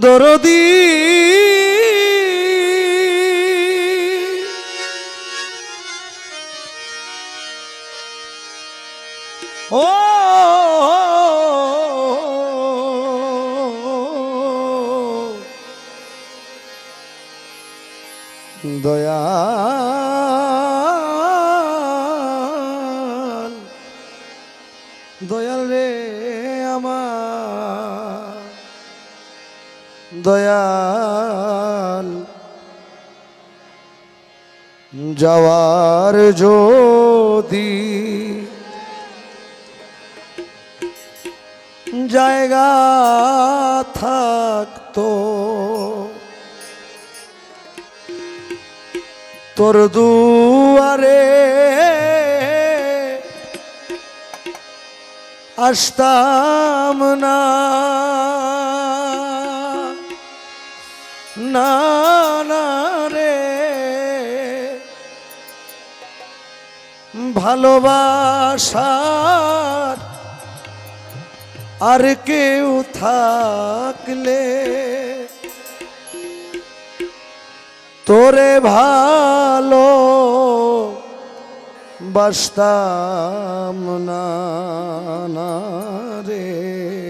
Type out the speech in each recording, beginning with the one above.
দরদি ও দয়াল দয়াল রে দয়াল যাওয়ার যদি জায়গা থাকতো তোর দুয়ারে আসতাম না। না না রে। ভালোবাসার আর কেউ থাকলে তোরে ভালো বাসতাম না রে।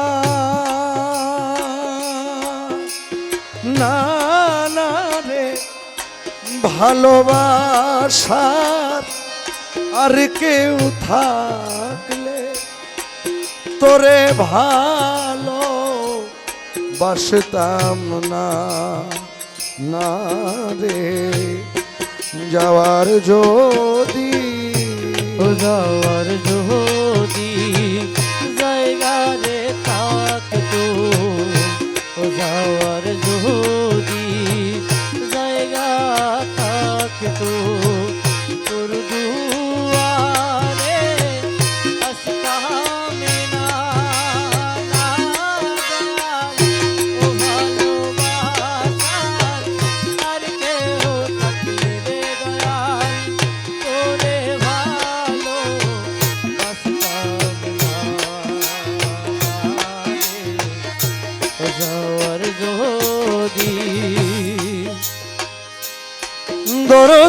না রে। ভালোবাসার আর কেউ থাকলে তোরে ভালো বাসতাম না না রে। যাওয়ার যদি যাওয়ার যদি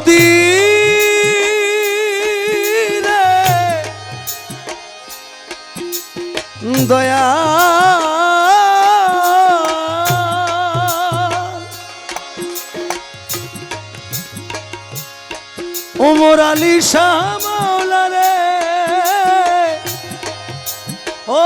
দরদি দয়া ওমর আলী শাহ মাওলা রে ও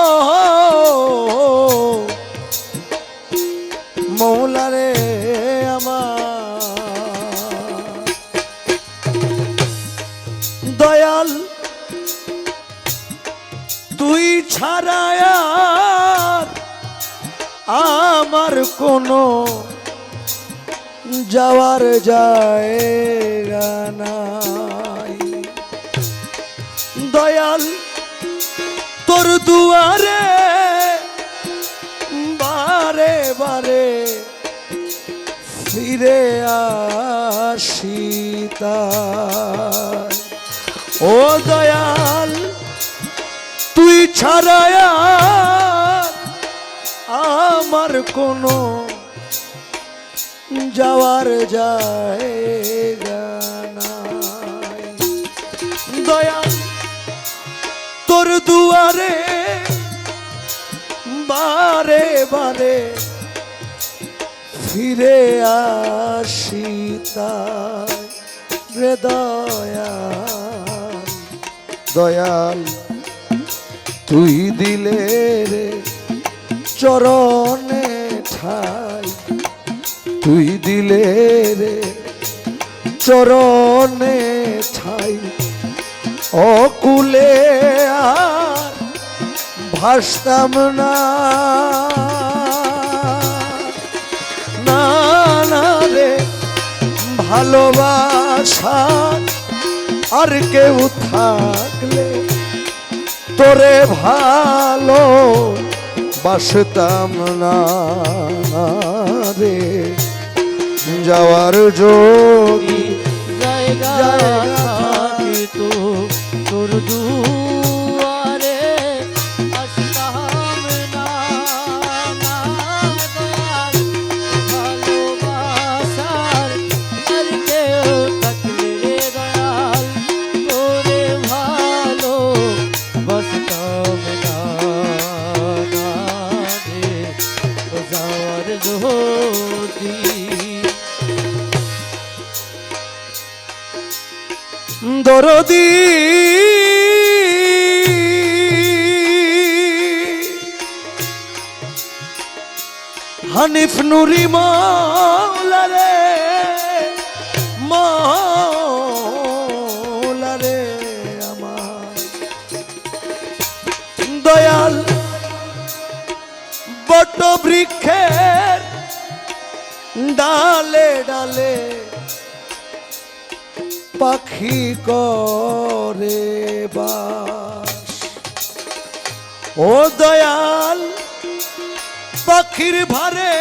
কোনো যাওয়ার জায়গা নাই। দয়াল, তোর দুয়ারে বারে বারে ফিরে আসিতা ও দয়াল, তুই ছাড়া আমার কোনো যাওয়ার নাই দয়াল, তোর দুয়ারে বারে বারে ফিরে আসি তাই রে দয়াল। দয়াল, তুই দিলে রে চরণে ঠাই তুই দিলে রে চরণে ছাই। অকুলে আর ভাসতাম না। না রে, ভালোবাসা আর কেউ থাকলে তোরে ভালো বাসতাম না রে। যাওয়ার যোগী জায়গা থাকিত তোর দুয়ারে হানিফ নুরি মাওলারে মাওলারে আমার। দয়াল বট বৃক্ষের ডালে ডালে পাখি করে বাস। ও দয়াল পাখির ভারে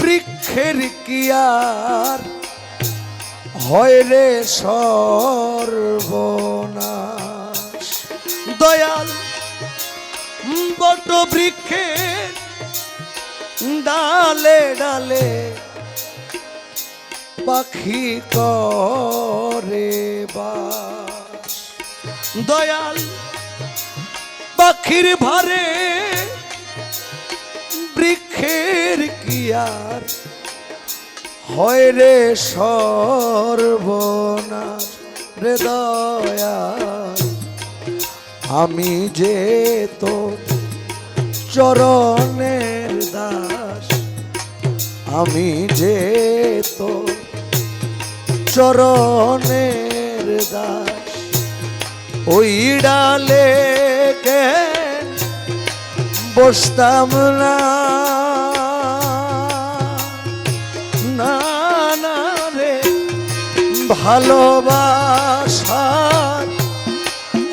বৃক্ষের কিয়ার হয় রে সর্বনাশ? দয়াল, বট বৃক্ষে ডালে ডালে পাখি করে বাস। দয়াল, পাখির ভারে কিয়ার হয় রে সর্বনাশ রে দয়াল। আমি যে তোর চরণের দাস, আমি যে তোর চরণের দাস। ওই ডালে কেন বসতাম না? ভালোবাসার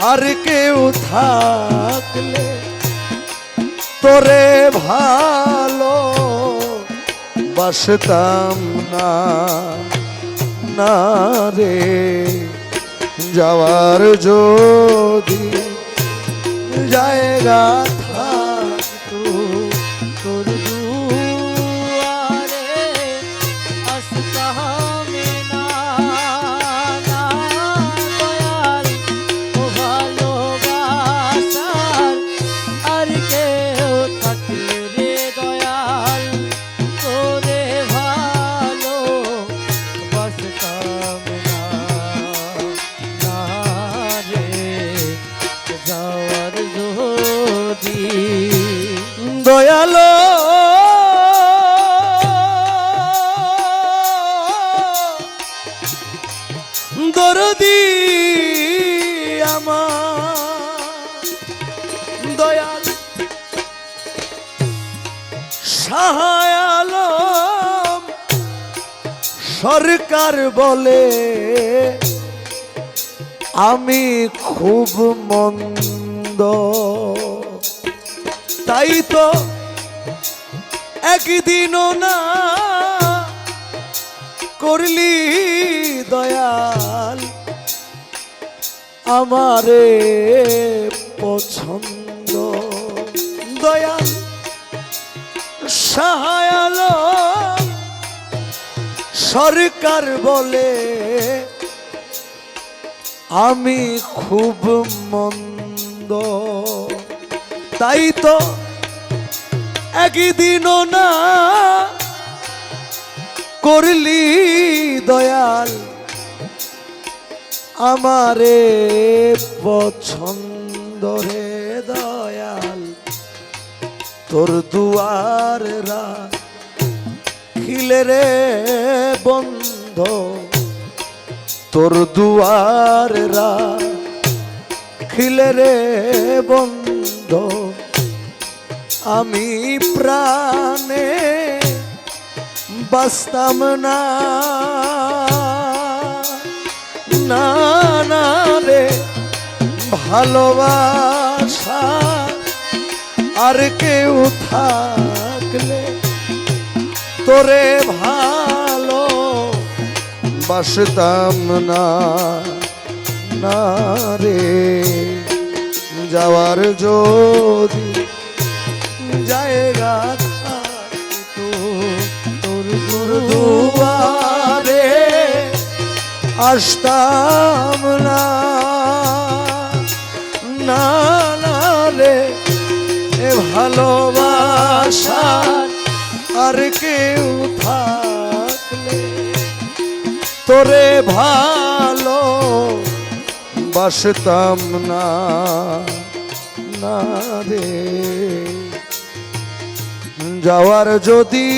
আর কেউ থাকলে তোরে ভালো বাসতাম না। না রে যাওয়ার যদি জায়গা সাহায়ালম সরকার বলে আমি খুব মন্দ। তাই তো একদিনও না করলি দয়াল আমারে পছন্দ। সাহায়াল সরকার বলে, আমি খুব মন্দ। তাই তো একদিনও না করলি দয়াল আমারে পছন্দ রে দয়াল তোর দুয়ার রা খিলে রে বন্ধ। তোর দুয়ার রা খিলে রে বন্ধ। আমি প্রাণে বাস্তাম না না রে, ভালোবাসা আর কেউ থাকলে তোরে ভালো বাসতাম না না রে। যাওয়ার যদি জায়গা আসতাম না। এ ভালোবাসা আর কেউ থাকলে তোরে ভালো বাসতাম না না রে। যাওয়ার যদি